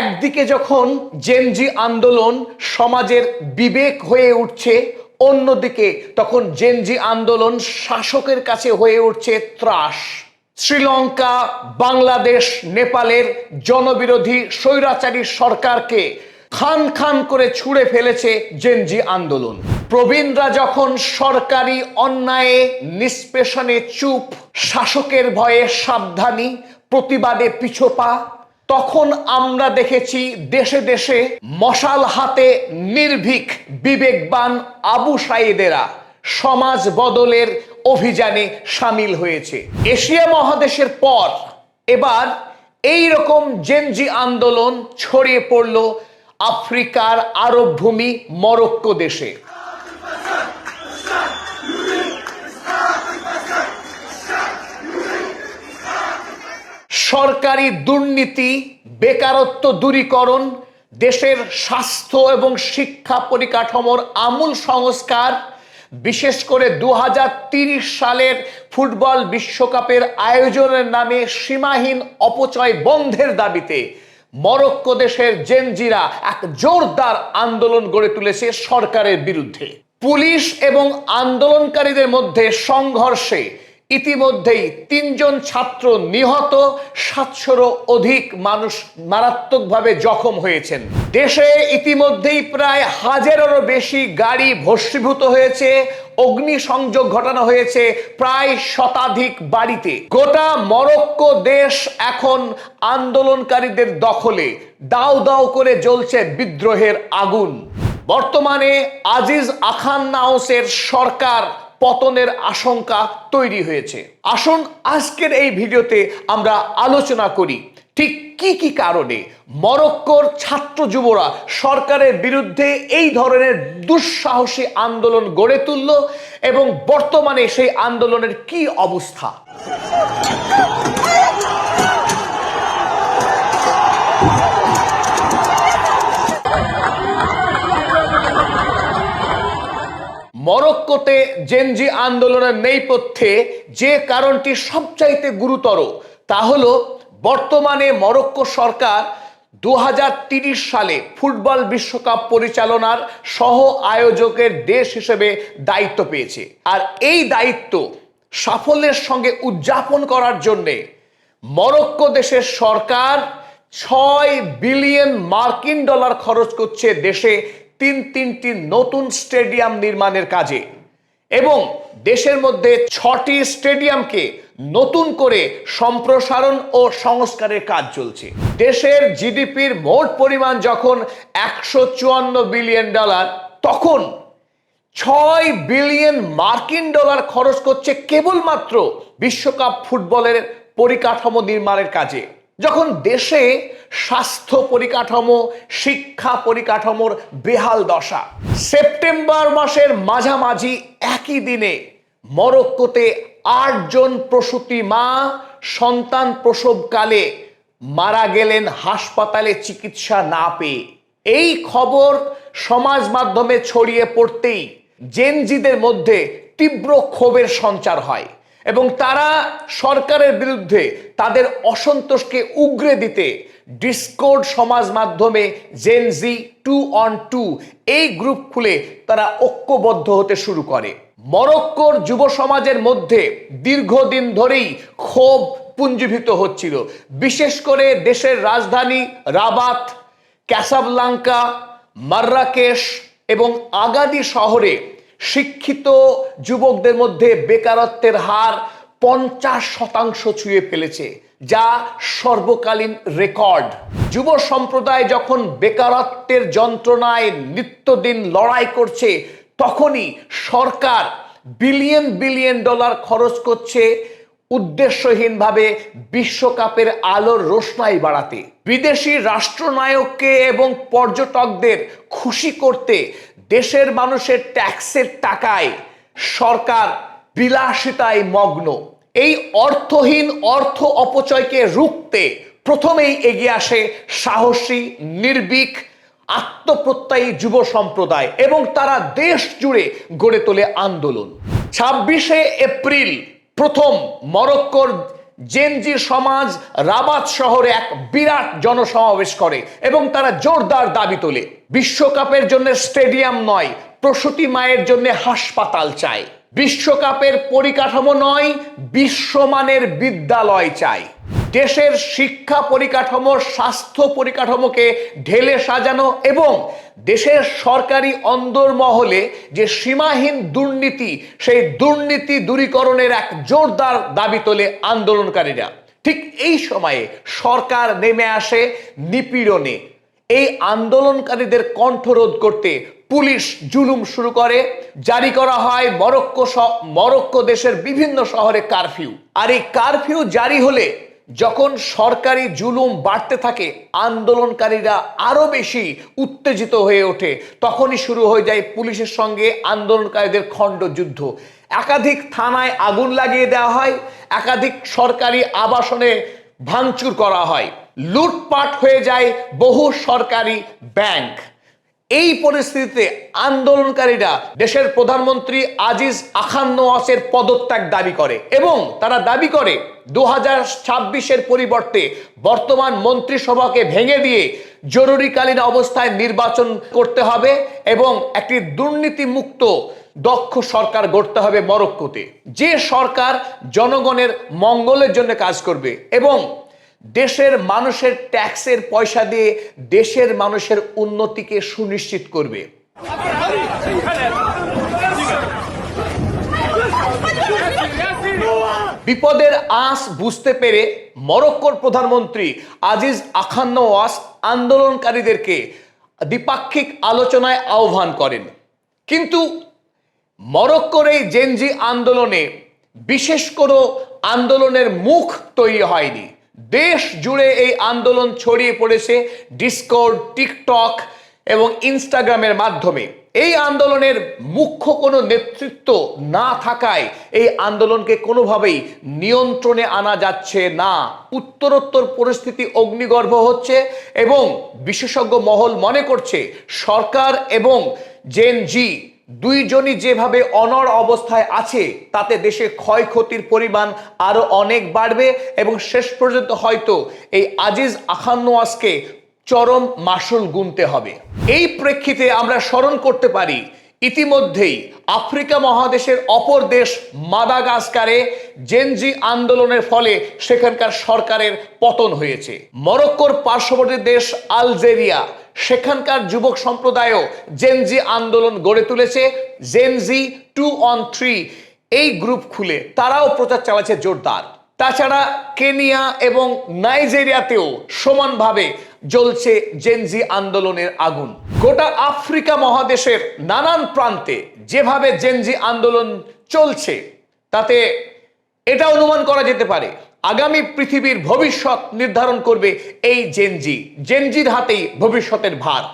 একদিকে যখন জেনজি আন্দোলন সমাজের বিবেক হয়ে উঠছে, অন্যদিকে তখন জেনজি আন্দোলন শাসকের কাছে হয়ে উঠছে ত্রাস। শ্রীলঙ্কা, বাংলাদেশ, নেপালের জনবিরোধী স্বৈরাচারী সরকারকে খান খান করে ছুঁড়ে ফেলেছে জেনজি আন্দোলন। প্রবীণরা যখন সরকারি অন্যায়ে, নিষ্পেষণে চুপ, শাসকের ভয়ে সাবধানী, প্রতিবাদে পিছোপা তখন আমরা দেখেছি দেশে দেশে মশাল হাতে নির্ভীক বিবেকবান আবু সাইদেরা সমাজ বদলের অভিযানে সামিল হয়েছে। এশিয়া মহাদেশের পর এবার এই রকম জেনজি আন্দোলন ছড়িয়ে পড়ল আফ্রিকার আরব ভূমি মরক্কো দেশে। সরকারি দুর্নীতি, বেকারত্ব দূরীকরণ, দেশের স্বাস্থ্য এবং শিক্ষা পরিকাঠামোর আমূল সংস্কার, বিশেষ করে দু সালের ফুটবল বিশ্বকাপের আয়োজনের নামে সীমাহীন অপচয় বন্ধের দাবিতে মরক্কো দেশের জেনজিরা এক জোরদার আন্দোলন গড়ে তুলেছে সরকারের বিরুদ্ধে। পুলিশ এবং আন্দোলনকারীদের মধ্যে সংঘর্ষে ইতিমধ্যেই তিনজন ছাত্র নিহত, সাতশোরও অধিক মানুষ মারাত্মকভাবে জখম হয়েছেন। দেশে ইতিমধ্যেই প্রায় হাজারেরও বেশি গাড়ি ভস্মীভূত হয়েছে, অগ্নিসংযোগ ঘটানো হয়েছে প্রায় শতাধিক বাড়িতে। গোটা মরক্কো দেশ এখন আন্দোলনকারীদের দখলে, দাও দাও করে জ্বলছে বিদ্রোহের আগুন। বর্তমানে আজিজ আখান নাউসের সরকার পতনের আশঙ্কা তৈরি হয়েছে। আসুন আজকের এই ভিডিওতে আমরা আলোচনা করি, ঠিক কি কি কারণে মরক্কোর ছাত্র যুবরা সরকারের বিরুদ্ধে এই ধরনের দুঃসাহসী আন্দোলন গড়ে তুলল এবং বর্তমানে সেই আন্দোলনের কি অবস্থা? মরক্কোতে জেনজি আন্দোলনের নেপথ্যে যে কারণটি সবচাইতে গুরুতর, তা হলো বর্তমানে মরক্কো সরকার দু সালে ফুটবল বিশ্বকাপ পরিচালনার সহ আয়োজকের দেশ হিসেবে দায়িত্ব পেয়েছে। আর এই দায়িত্ব সাফল্যের সঙ্গে উদযাপন করার জন্যে মরক্কো দেশের সরকার ছয় বিলিয়ন মার্কিন ডলার খরচ করছে দেশে তিন তিনটি নতুন স্টেডিয়াম নির্মাণের কাজে এবং দেশের মধ্যে ছটি স্টেডিয়ামকে নতুন করে সম্প্রসারণ ও সংস্কারের কাজ চলছে। দেশের জিডিপির মোট পরিমাণ যখন একশো চুয়ান্ন বিলিয়ন ডলার, তখন ছয় বিলিয়ন মার্কিন ডলার খরচ করছে কেবলমাত্র বিশ্বকাপ ফুটবলের পরিকাঠামো নির্মাণের কাজে। যখন দেশে স্বাস্থ্য পরিকাঠামো, শিক্ষা পরিকাঠামোর বেহাল দশা, সেপ্টেম্বর মাসের মাঝামাঝি একই দিনে মরক্কোতে আটজন প্রসূতি মা, সন্তান প্রসবকালে মারা গেলেন হাসপাতালে চিকিৎসা না পেয়ে। এই খবর সমাজ মাধ্যমে ছড়িয়ে পড়তেই জেনজিদের মধ্যে তীব্র ক্ষোভের সঞ্চার হয়। এবং তারা সরকারের বিরুদ্ধে তাদের অসন্তোষকে উগরে দিতে ডিসকোড সমাজ মাধ্যমে Gen Z two one two এই গ্রুপ খুলে তারা ঐক্যবদ্ধ হতে শুরু করে। মরক্কোর যুব সমাজের মধ্যে দীর্ঘদিন ধরেই ক্ষোভ পুঞ্জীভূত হচ্ছিল। বিশেষ করে দেশের রাজধানী রাবাত, ক্যাসাবলাঙ্কা মার্রাকেশ এবং আগাদি শহরে শিক্ষিত যুবকদের মধ্যে বেকারত্বের হার পঞ্চাশ শতাংশ ছুঁয়ে ফেলেছে, যা সর্বকালীন রেকর্ড। যুব সম্প্রদায় যখন বেকারত্বের যন্ত্রণায় নিত্যদিন লড়াই করছে, তখনই সরকার বিলিয়ন বিলিয়ন ডলার খরচ করছে উদ্দেশ্যহীনভাবে বিশ্বকাপের আলোর রোশনাই বাড়াতে, বিদেশি রাষ্ট্রনায়ককে এবং পর্যটকদের খুশি করতে দেশের মানুষের ট্যাক্সের টাকায় সরকার বিলাসিতায় মগ্ন। এই অর্থহীন অর্থ অপচয়কে রুখতে প্রথমেই এগিয়ে আসে সাহসী, নির্ভীক, আত্মপ্রত্যয়ী যুব সম্প্রদায় এবং তারা দেশ জুড়ে গড়ে তোলে আন্দোলন। ছাব্বিশে এপ্রিল প্রথম মরক্কোর জেনজি সমাজ রাবাত শহরে এক বিরাট জনসমাবেশ করে এবং তারা জোরদার দাবি তোলে। বিশ্বকাপের জন্য স্টেডিয়াম নয়, প্রসূতি মায়ের জন্য হাসপাতাল চায়। বিশ্বকাপের পরিকাঠামো নয়, বিশ্বমানের বিদ্যালয় চাই দেশের শিক্ষা পরিকাঠামো, স্বাস্থ্য পরিকাঠামোকে ঢেলে সাজানো এবং দেশের সরকারি অন্দরমহলে যে সীমাহীন দুর্নীতি, সেই দুর্নীতি দূরীকরণের এক জোরদার দাবি তোলে আন্দোলনকারীরা। ঠিক এই সময়ে সরকার নেমে আসে নিপীড়নে। এই আন্দোলনকারীদের কণ্ঠরোধ করতে পুলিশ জুলুম শুরু করে। জারি করা হয় মরক্কো মরক্কো দেশের বিভিন্ন শহরে কারফিউ। আর এই কারফিউ জারি হলে যখন সরকারি জুলুম বাড়তে থাকে, আন্দোলনকারীরা আরও বেশি উত্তেজিত হয়ে ওঠে। তখনই শুরু হয়ে যায় পুলিশের সঙ্গে আন্দোলনকারীদের খণ্ডযুদ্ধ একাধিক থানায় আগুন লাগিয়ে দেওয়া হয়, একাধিক সরকারি আবাসনে ভাঙচুর করা হয়। লুটপাট হয়ে যায় বহু সরকারি ব্যাংক। এই পরিস্থিতিতে আন্দোলনকারীরা দেশের প্রধানমন্ত্রী আজিজ আখান নোয়াসের পদত্যাগ দাবি করে এবং তারা দাবি করে দু হাজার ছাব্বিশের পরিবর্তে বর্তমান মন্ত্রিসভাকে ভেঙে দিয়ে জরুরিকালীন অবস্থায় নির্বাচন করতে হবে এবং একটি দুর্নীতিমুক্ত দক্ষ সরকার গড়তে হবে মরক্কোতে। যে সরকার জনগণের মঙ্গলের জন্য কাজ করবে এবং দেশের মানুষের ট্যাক্সের পয়সা দিয়ে দেশের মানুষের উন্নতিকে সুনিশ্চিত করবে। বিপদের আঁচ বুঝতে পেরে মরক্কোর প্রধানমন্ত্রী আজিজ আখান্ন ওয়াস আন্দোলনকারীদেরকে দ্বিপাক্ষিক আলোচনায় আহ্বান করেন। কিন্তু মরক্কোর এই জেনজি আন্দোলনে বিশেষ কোনো আন্দোলনের মুখ তৈরি হয়নি। দেশ জুড়ে এই আন্দোলন ছড়িয়ে পড়েছে ডিসকর্ড টিকটক এবং ইনস্টাগ্রামের মাধ্যমে। এই আন্দোলনের মুখ্য কোনো নেতৃত্ব না থাকায় এই আন্দোলনকে কোনোভাবেই নিয়ন্ত্রণে আনা যাচ্ছে না। উত্তরোত্তর পরিস্থিতি অগ্নিগর্ভ হচ্ছে এবং বিশেষজ্ঞ মহল মনে করছে, সরকার এবং জেন জি দুইজনই যেভাবে অনর অবস্থায় আছে, তাতে দেশে ক্ষয়ক্ষতির পরিমাণ আরও অনেক বাড়বে এবং শেষ পর্যন্ত হয়তো এই আজিজ আখান্নোয়াসকে চরম মাসুল গুনতে হবে। এই প্রেক্ষিতে আমরা স্মরণ করতে পারি, ইতিমধ্যেই আফ্রিকা মহাদেশের অপর দেশ মাদাগাস্কারে জেনজি আন্দোলনের ফলে সেখানকার সরকারের পতন হয়েছে। মরক্কোর পার্শ্ববর্তী দেশ আলজেরিয়া সেখানকার যুবক সম্প্রদায়ও জেনজি আন্দোলন গড়ে তুলেছে। Gen Z two one three এই গ্রুপ খুলে তারাও প্রচার চালাচ্ছে জোরদার। তাছাড়া কেনিয়া এবং নাইজেরিয়াতেও সমানভাবে জ্বলছে জেনজি আন্দোলনের আগুন। গোটা আফ্রিকা মহাদেশের নানান প্রান্তে যেভাবে জেনজি আন্দোলন চলছে, তাতে এটা অনুমান করা যেতে পারে আগামী পৃথিবীর ভবিষ্যৎ নির্ধারণ করবে এই জেনজি জেনজির হাতেই ভবিষ্যতের ভার।